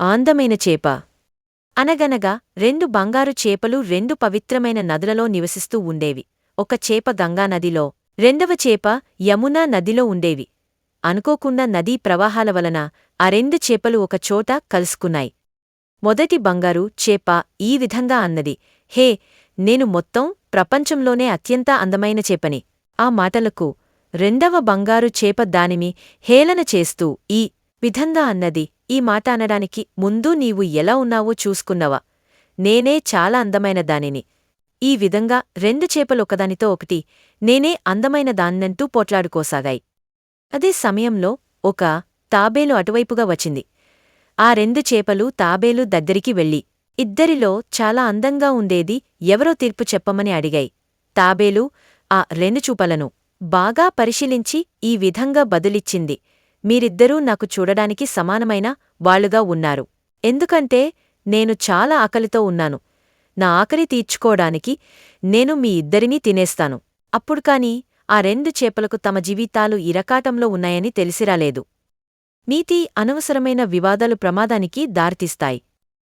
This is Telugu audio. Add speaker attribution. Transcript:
Speaker 1: ఆందమైన చేప. అనగనగా రెండు బంగారు చేపలు రెండు పవిత్రమైన నదులలో నివసిస్తూ ఉండేవి. ఒక చేప గంగానదిలో రెండవ చేప యమునా నదిలో ఉండేవి. అనుకోకుండా నదీ ప్రవాహాల వలన ఆ రెండు చేపలు ఒకచోట కలుసుకున్నాయి. మొదటి బంగారు చేప ఈ విధంగా అన్నది హే నేను మొత్తం ప్రపంచంలోనే అత్యంత అందమైన చేపని. ఆ మాటలకు రెండవ బంగారు చేప దానిమి హేళన చేస్తూ ఈ విధంగా అన్నది ఈ మాట అనడానికి ముందు నీవు ఎలా ఉన్నావో చూసుకున్నవా. నేనే చాలా అందమైన దానిని. ఈ విధంగా రెండు చేపలొకదానితో ఒకటి నేనే అందమైన దాన్నంటూ పోట్లాడుకోసాగాయి. అదే సమయంలో ఒక తాబేలు అటువైపుగా వచ్చింది. ఆ రెండు చేపలు తాబేలు దగ్గరికి వెళ్ళి ఇద్దరిలో చాలా అందంగా ఉండేది ఎవరో తీర్పు చెప్పమని అడిగాయి. తాబేలు ఆ రెండు చూపలను బాగా పరిశీలించి ఈ విధంగా బదులిచ్చింది. మీరిద్దరూ నాకు చూడడానికి సమానమైన వాళ్ళుగా ఉన్నారు. ఎందుకంటే నేను చాలా ఆకలితో ఉన్నాను. నా ఆకలి తీర్చుకోవడానికి నేను మీ ఇద్దరినీ తినేస్తాను. అప్పుడు కాని ఆ రెండు చేపలకు తమ జీవితాలు ఇరకాటంలో ఉన్నాయని తెలిసిరాలేదు. నీతి అనవసరమైన వివాదాలు ప్రమాదానికి దారితీస్తాయి.